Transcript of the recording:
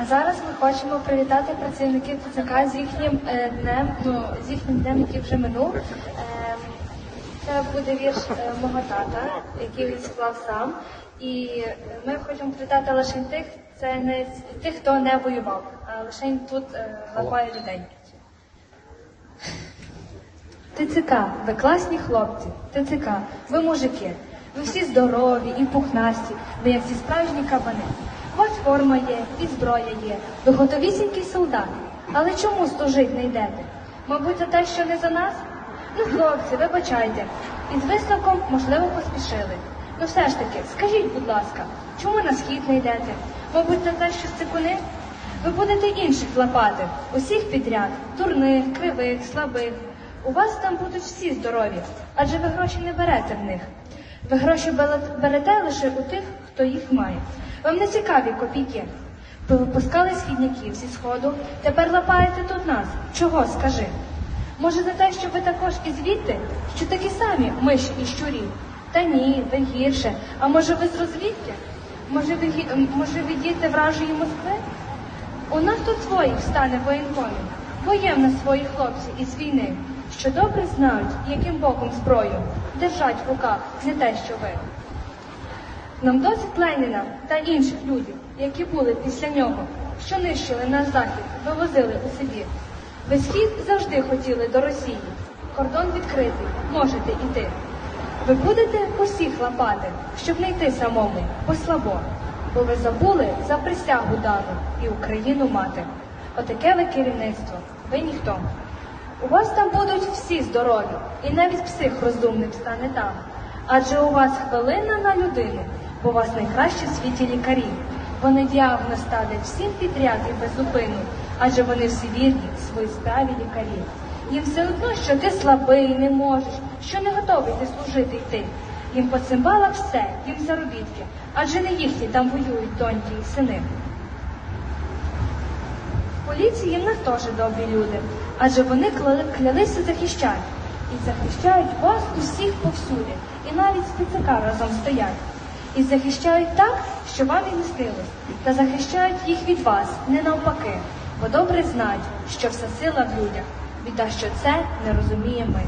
А зараз ми хочемо привітати працівників ТЦК з їхнім е, днем, ну, з їхнім днем, який вже минув. Е, це буде вірш е, мого тата, який він склав сам. І ми хочемо привітати лише тих, це не тих, хто не воював, а лише тут е, лапає людей. ТЦК, ви класні хлопці. ТЦК, ви мужики. Ви всі здорові і пухнасті, ви як ці справжні кабани. Вас форма є, і зброя є, ви готовісінький солдат. Але чому служить не йдете? Мабуть, за те, що не за нас? Ну, хлопці, вибачайте. Із висновком, можливо, поспішили. Ну все ж таки, скажіть, будь ласка, чому на схід не йдете? Мабуть, за те, що цикуни? Ви будете інших лапати, усіх підряд, дурних, кривих, слабих. У вас там будуть всі здорові, адже ви гроші не берете в них. Ви гроші берете лише у тих, хто їх має. Вам не цікаві копійки. Ви випускали східняків зі сходу, тепер лапаєте тут нас. Чого, скажи? Може, за те, що ви також і звідти, що такі самі миші і щурі? Та ні, ви гірше. А може ви з розвідки? Може ви, може ви діти вражої Москви? У нас тут своїх стане воєнкомів, боєм на своїх хлопців із війни, що добре знають, яким боком зброю держать в руках не те, що ви. Нам досить Леніна та інших людей, які були після нього, що нищили наш захід, вивозили у Сибір. Ви схід завжди хотіли до Росії. Кордон відкритий, можете йти. Ви будете усіх лапати, щоб не йти самому, бо слабо, бо ви забули за присягу дану і Україну мати. Отаке ви керівництво, ви ніхто. У вас там будуть всі здорові, і навіть псих розумним стане там. Адже у вас хвилина на людину, бо у вас найкращі в світі лікарі. Вони діагноз ставлять всім підряд і без зупину, адже вони всі вірні в своїй справі лікарі. Їм все одно, що ти слабий, не можеш, що не готовий ти служити йти. Їм по цимбалах все, їм заробітки, адже не їхні там воюють доньки і сини. Поліції в нас теж добрі люди, адже вони клялися захищати. І захищають вас усіх повсюди, і навіть з разом стоять. І захищають так, що вам і не снилось, та захищають їх від вас, не навпаки, бо добре знають, що вся сила в людях, біда, що це не розуміє ми.